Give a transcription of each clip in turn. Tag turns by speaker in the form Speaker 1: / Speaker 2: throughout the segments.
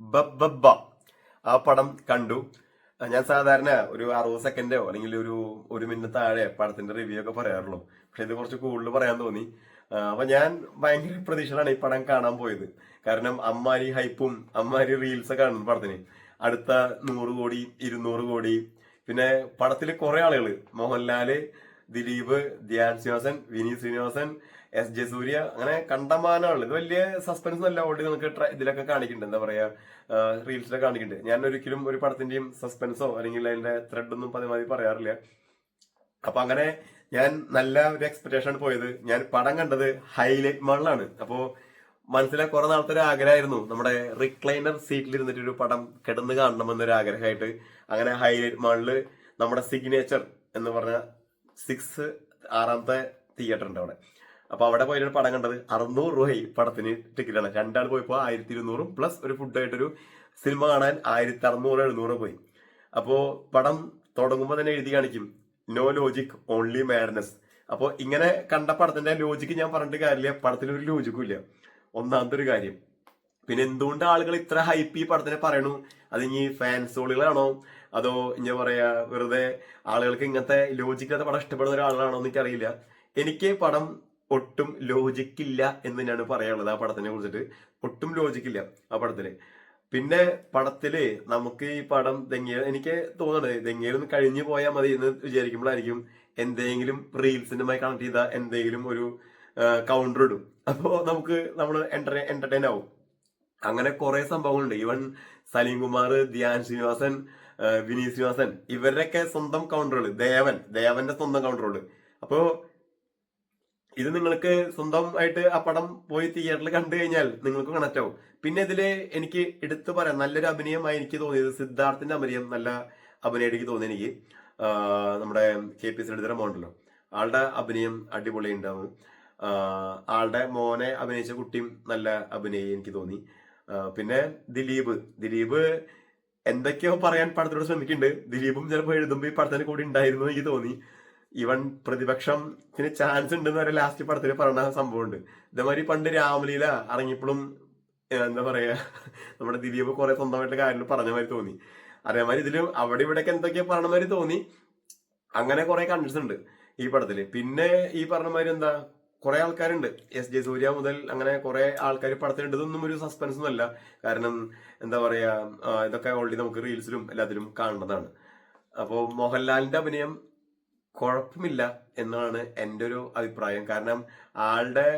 Speaker 1: ബബ്ബ ആ പടം കണ്ടു. ഞാൻ സാധാരണ ഒരു അറുപത് സെക്കൻഡോ അല്ലെങ്കിൽ ഒരു ഒരു മിനിറ്റ് താഴെ പടത്തിന്റെ റിവ്യൂ ഒക്കെ പറയാറുള്ളൂ. പക്ഷെ ഇത് കുറച്ച് കൂടുതൽ പറയാൻ തോന്നി. അപ്പൊ ഞാൻ ഭയങ്കര പ്രതീക്ഷയിലാണ് ഈ പടം കാണാൻ പോയത്. കാരണം അമ്മാരി ഹൈപ്പും അമ്മാരി റീൽസ് ഒക്കെ കാണുന്നു പടത്തിന്. അടുത്ത നൂറ് കോടി ഇരുന്നൂറ് കോടി. പിന്നെ പടത്തിൽ കുറെ ആളുകൾ മോഹൻലാൽ ദിലീപ് ധ്യാൻ ശ്രീനിവാസൻ വിനീത് ശ്രീനിവാസൻ എസ് ജെ സൂര്യ അങ്ങനെ കണ്ടമാനമുള്ളു ഇത് വലിയ സസ്പെൻസ് അല്ല ഓൾറെഡി നമുക്ക് ഇതിലൊക്കെ കാണിക്കുന്നുണ്ട്. എന്താ പറയാ റീൽസിലൊക്കെ കാണിക്കുന്നുണ്ട്. ഞാൻ ഒരിക്കലും ഒരു പടത്തിന്റെയും സസ്പെൻസോ അല്ലെങ്കിൽ അതിന്റെ ത്രെഡ് ഒന്നും പതിമാതി പറയാറില്ല. അപ്പൊ അങ്ങനെ ഞാൻ നല്ല ഒരു എക്സ്പെക്ടേഷൻ ആണ് പോയത്. ഞാൻ പടം കണ്ടത് ഹൈലൈറ്റ് മാളിലാണ് അപ്പോ മനസ്സിലെ കുറെ നാളത്തെ ഒരു ആഗ്രഹമായിരുന്നു. നമ്മുടെ റിക്ലൈനർ സീറ്റിൽ ഇരുന്നിട്ട് ഒരു പടം കിടന്ന് കാണണമെന്നൊരു ആഗ്രഹമായിട്ട്. അങ്ങനെ ഹൈലൈറ്റ് മാളിൽ നമ്മുടെ സിഗ്നേച്ചർ എന്ന് പറഞ്ഞ സിക്സ് ആറാമത്തെ തിയേറ്റർ ഉണ്ട് അവിടെ അപ്പൊ അവിടെ പോയിട്ട് പടം കണ്ടത്. അറുന്നൂറ് രൂപയായി പടത്തിന് ടിക്കറ്റാണ് രണ്ടാൾ പോയപ്പോ ആയിരത്തി ഇരുന്നൂറും പ്ലസ് ഒരു ഫുഡ് ഫുഡായിട്ടൊരു സിനിമ കാണാൻ ആയിരത്തി അറുന്നൂറ് എഴുന്നൂറ് പോയി. അപ്പോ പടം തുടങ്ങുമ്പോൾ തന്നെ എഴുതി കാണിക്കും. നോ ലോജിക് ഓൺലി മാഡ്നസ് അപ്പോൾ ഇങ്ങനെ കണ്ട പടത്തിന്റെ ലോജിക്ക് ഞാൻ പറഞ്ഞിട്ട് കാര്യമില്ല. പടത്തിന് ഒരു ലോജിക്കും ഇല്ല. ഒന്നാമത്തെ ഒരു കാര്യം. പിന്നെ എന്തുകൊണ്ട് ആളുകൾ ഇത്ര ഹൈപ്പ് ഈ പടത്തിനെ പറയണു? അതിനി ഇനി ഫാൻസോളുകളാണോ അതോ എന്താ പറയാ വെറുതെ ആളുകൾക്ക് ഇങ്ങനത്തെ ലോജിക്കാത്ത പടം ഇഷ്ടപ്പെടുന്ന ഒരാളാണോ എന്ന് എനിക്കറിയില്ല. എനിക്ക് പടം ഒട്ടും ലോജിക്കില്ല എന്ന് തന്നെയാണ് പറയാനുള്ളത് ആ പടത്തിനെ കുറിച്ചിട്ട്. ഒട്ടും ലോജിക്കില്ല ആ പടത്തിൽ. പിന്നെ പടത്തിൽ നമുക്ക് ഈ പടം ദെങ്ങിയ എനിക്ക് തോന്നുന്നത് ദെങ്ങിയൊന്ന് കഴിഞ്ഞു പോയാൽ മതി എന്ന് വിചാരിക്കുമ്പോഴായിരിക്കും എന്തെങ്കിലും റീൽസിനുമായി കണക്ട് ചെയ്ത എന്തെങ്കിലും ഒരു കൗണ്ടർ ഇടും. അപ്പോ നമുക്ക് നമ്മൾ എന്റർടൈൻ ആവും. അങ്ങനെ കുറെ സംഭവങ്ങളുണ്ട്. ഈവൻ സലീം കുമാർ ധ്യാൻ ശ്രീനിവാസൻ വിനീത് ശ്രീനിവാസൻ. ഇവരുടെയൊക്കെ സ്വന്തം കൗണ്ടറുകൾ ദേവൻ. ദേവന്റെ സ്വന്തം കൗണ്ടറുകൾ അപ്പോ ഇത് നിങ്ങൾക്ക് സ്വന്തമായിട്ട് ആ പടം പോയി തിയേറ്ററിൽ കണ്ടു കഴിഞ്ഞാൽ നിങ്ങൾക്ക് കണക്ട് ആവും. പിന്നെ ഇതിൽ എനിക്ക് എടുത്തു പറയാം. നല്ലൊരു അഭിനയമായി എനിക്ക് തോന്നിയത് സിദ്ധാർത്ഥിന്റെ അഭിനയം. നല്ല അഭിനയം എനിക്ക് തോന്നി എനിക്ക്. നമ്മുടെ കെ പി സിഡിതര മോണ്ടല്ലോ ആളുടെ അഭിനയം അടിപൊളി ഉണ്ടാവും ആളുടെ മോനെ അഭിനയിച്ച കുട്ടിയും നല്ല അഭിനയം എനിക്ക് തോന്നി. പിന്നെ ദിലീപ്. ദിലീപ് എന്തൊക്കെയോ പറയാൻ പടത്തിനോട് ശ്രമിക്കുന്നുണ്ട്. ദിലീപും ചിലപ്പോൾ എഴുതുമ്പോൾ ഈ പടത്തിന് കൂടി ഉണ്ടായിരുന്നു എനിക്ക് തോന്നി. ഇവൻ പ്രതിപക്ഷം പിന്നെ ചാൻസ് ഉണ്ടെന്ന് വരെ ലാസ്റ്റ് പടത്തിൽ പറഞ്ഞ സംഭവമുണ്ട്. ഇതേമാതിരി പണ്ട് രാമലീല ഇറങ്ങിയപ്പോഴും എന്താ പറയാ നമ്മുടെ ദിലീപ് കുറെ സ്വന്തമായിട്ട് കാര്യങ്ങൾ പറഞ്ഞ മാതിരി തോന്നി. അതേമാതിരി ഇതിലും അവിടെ ഇവിടെയൊക്കെ എന്തൊക്കെയോ പറഞ്ഞ മാതിരി തോന്നി. അങ്ങനെ കുറെ കണ്ടിട്ടുണ്ട് ഈ പടത്തിൽ. പിന്നെ ഈ പറഞ്ഞ മാതിരി എന്താ കുറെ ആൾക്കാരുണ്ട്. എസ് ജെ സൂര്യ മുതൽ അങ്ങനെ കുറെ ആൾക്കാർ പടത്തിലുണ്ട് ഇതൊന്നും ഒരു സസ്പെൻസ് ഒന്നും അല്ല. കാരണം എന്താ പറയാ ഇതൊക്കെ ഓൾറെഡി നമുക്ക് റീൽസിലും എല്ലാത്തിലും കാണുന്നതാണ്. അപ്പോൾ മോഹൻലാലിന്റെ അഭിനയം കുഴപ്പമില്ല എന്നാണ് എന്റെ ഒരു അഭിപ്രായം. കാരണം ആളുടെ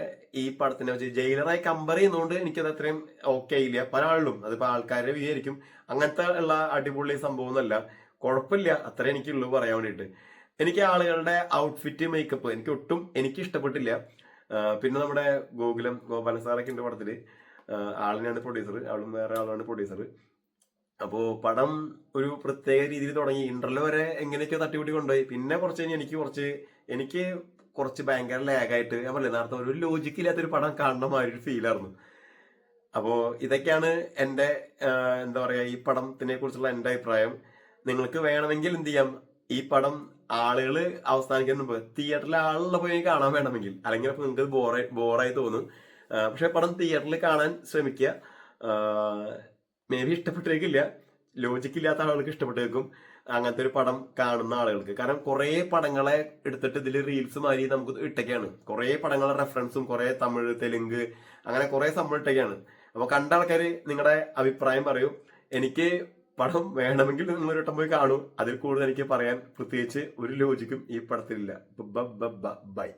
Speaker 1: ഈ പടത്തിനെ വെച്ച് ജയിലറായി കമ്പയർ ചെയ്യുന്നതുകൊണ്ട് എനിക്കത് അത്രയും ഓക്കെ ഇല്ല. പല ആളിലും അതിപ്പോ ആൾക്കാരെ വിചാരിക്കും അങ്ങനത്തെ ഉള്ള അടിപൊളി സംഭവം ഒന്നല്ല കുഴപ്പമില്ല. അത്രേ എനിക്കുള്ളൂ പറയാൻ വേണ്ടിയിട്ട്. എനിക്ക് ആളുകളുടെ ഔട്ട്ഫിറ്റ് മേക്കപ്പ് എനിക്ക് ഒട്ടും എനിക്ക് ഇഷ്ടപ്പെട്ടില്ല. പിന്നെ നമ്മുടെ ഗോകുലം ഗോപാലൻ സാറൊക്കെ ഉണ്ട് പടത്തിൽ. ആളിനാണ് പ്രൊഡ്യൂസർ ആളും വേറെ ആളാണ് പ്രൊഡ്യൂസർ അപ്പോ പടം ഒരു പ്രത്യേക രീതിയിൽ തുടങ്ങി. ഇന്റർവ്യൂ വരെ എങ്ങനെയൊക്കെയോ തട്ടിവിട്ടി കൊണ്ടുപോയി. പിന്നെ കുറച്ച് കഴിഞ്ഞ് എനിക്ക് കുറച്ച് എനിക്ക് കുറച്ച് ഭയങ്കര ലാഗായിട്ട് ഞാൻ പറഞ്ഞില്ലേ നേരത്തെ ഒരു ലോജിക്ക് ഇല്ലാത്തൊരു പടം കാണുന്ന മാതിരി ഒരു ഫീലായിരുന്നു അപ്പോ ഇതൊക്കെയാണ് എന്റെ എന്താ പറയുക ഈ പടത്തിനെ കുറിച്ചുള്ള എന്റെ അഭിപ്രായം. നിങ്ങൾക്ക് വേണമെങ്കിൽ എന്ത് ചെയ്യാം? ഈ പടം ആളുകൾ അവസാനിക്കുന്ന മുമ്പ് തിയേറ്ററിൽ ആളുള്ള പോയി കാണാൻ വേണമെങ്കിൽ. അല്ലെങ്കിൽ അപ്പൊ നിങ്ങൾക്ക് ബോറായി ബോറായി തോന്നും. പക്ഷെ പടം തിയേറ്ററിൽ കാണാൻ ശ്രമിക്കുക മേ ബി ഇഷ്ടപ്പെട്ടേക്കില്ല ലോജിക്ക് ഇല്ലാത്ത ആളുകൾക്ക് ഇഷ്ടപ്പെട്ടേക്കും അങ്ങനത്തെ ഒരു പടം കാണുന്ന ആളുകൾക്ക്. കാരണം കുറെ പടങ്ങളെ എടുത്തിട്ട് ഇതിൽ റീൽസ് മാതിരി നമുക്ക് ഇട്ടൊക്കെയാണ്. കുറെ പടങ്ങളെ റെഫറൻസും കുറെ തമിഴ് തെലുങ്ക് അങ്ങനെ കുറെ സംഭവം ഇട്ടൊക്കെയാണ്. അപ്പൊ കണ്ട ആൾക്കാർ നിങ്ങളുടെ അഭിപ്രായം പറയൂ. എനിക്ക് പടം വേണമെങ്കിൽ നിങ്ങൾ ഒരു വട്ടം പോയി കാണൂ. അതിൽ കൂടുതൽ എനിക്ക് പറയാൻ പ്രത്യേകിച്ച് ഒരു ലോജിക്കും ഈ പടത്തിലില്ല. ബൈ.